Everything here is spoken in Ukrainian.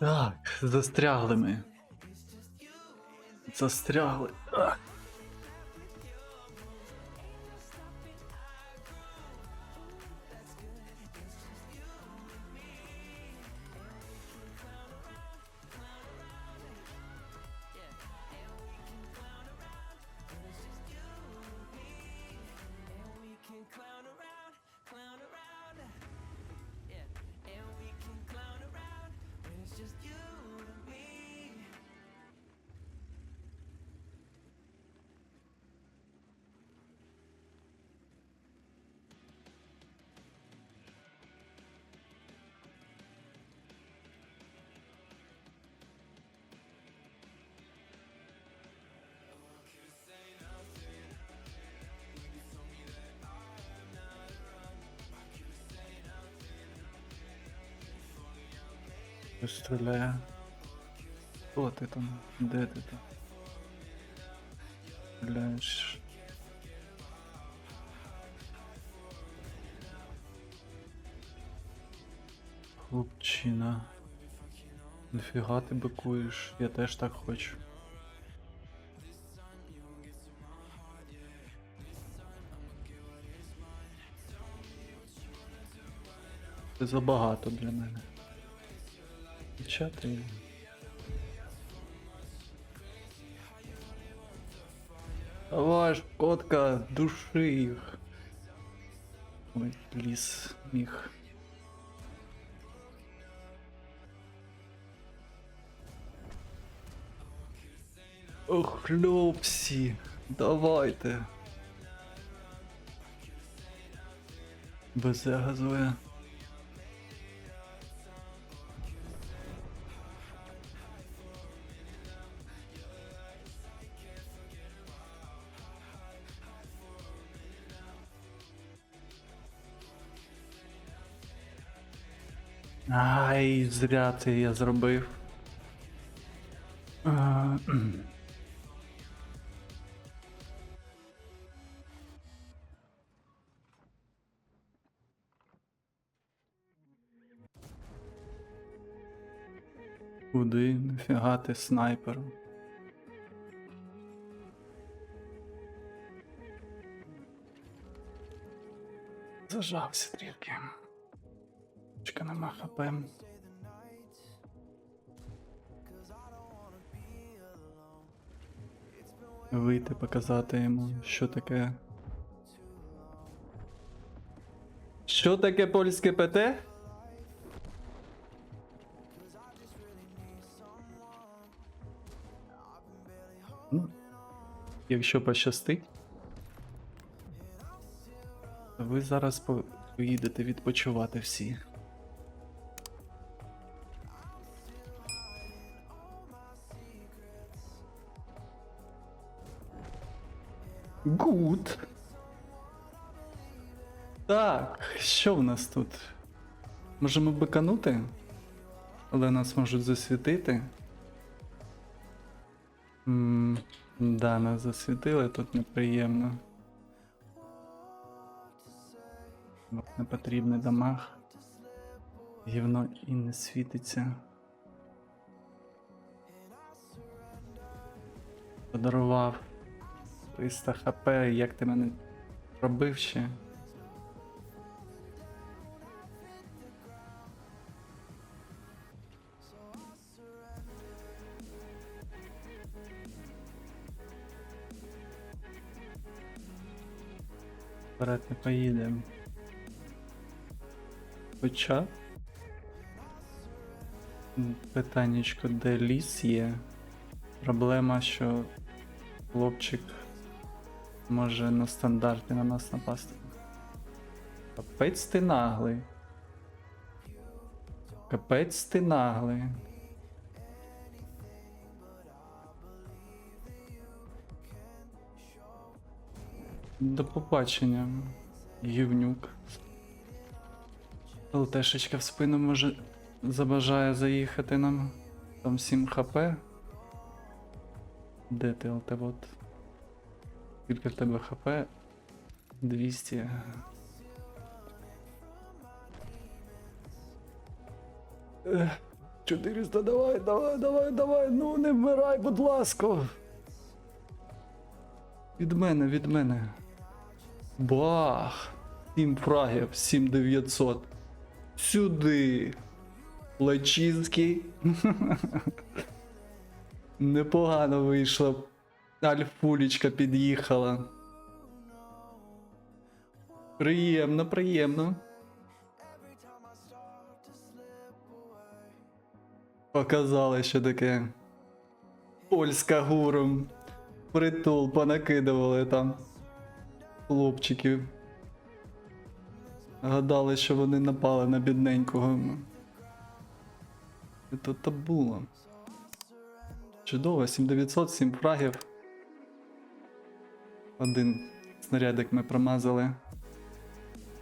Так, застрягли ми. Застрягли. А. Хтось стріляє. Хто ти там? Де ти там? Стріляєш. Хлопчина. Нафіга ти бикуєш? Я теж так хочу. Це забагато для мене. Чати. Давай ж, котка, души їх. Ой, ліс міг. Ох, хлопці, давайте. Безе газує. Ай, зря це я зробив. А. Куди нафіга ти снайпером? Зажався трішки. Чека нема хп. Вийти показати йому, що таке. Що таке польське ПТ? Ну, якщо пощастить, ви зараз поїдете відпочивати всі. Гуд. Так, що в нас тут? Можемо биканути, але нас можуть засвітити. М, да, нас засвітили, тут неприємно. От Непотрібний дамаг. Гівно і не світиться. Подарував 300 хп, як ти мене пробив ще? Вперед не поїдемо. Хоча. Питаннячко, де ліс є. Проблема, що хлопчик може на стандарті на нас напасти. Капець ти наглий. Капець ти наглий. До побачення, гівнюк. ЛТшечка в спину може забажає заїхати нам. Там 7 хп. Де ти ЛТ вот? Скільки в тебе хп? 200. Ех, 400, давай, давай, давай, давай, ну не вмирай, будь ласка. Від мене, від мене. Бах! 7 фрагів, 7900. Сюди. Лачинський. Непогано вийшло. Альфулечка під'їхала. Приємно, приємно. Показали, що таке. Польська гуру. Притул понакидували там. Хлопчиків. Гадали, що вони напали на бідненького. То то було. Чудово, 7900, 7 фрагів. Один снарядик ми промазали.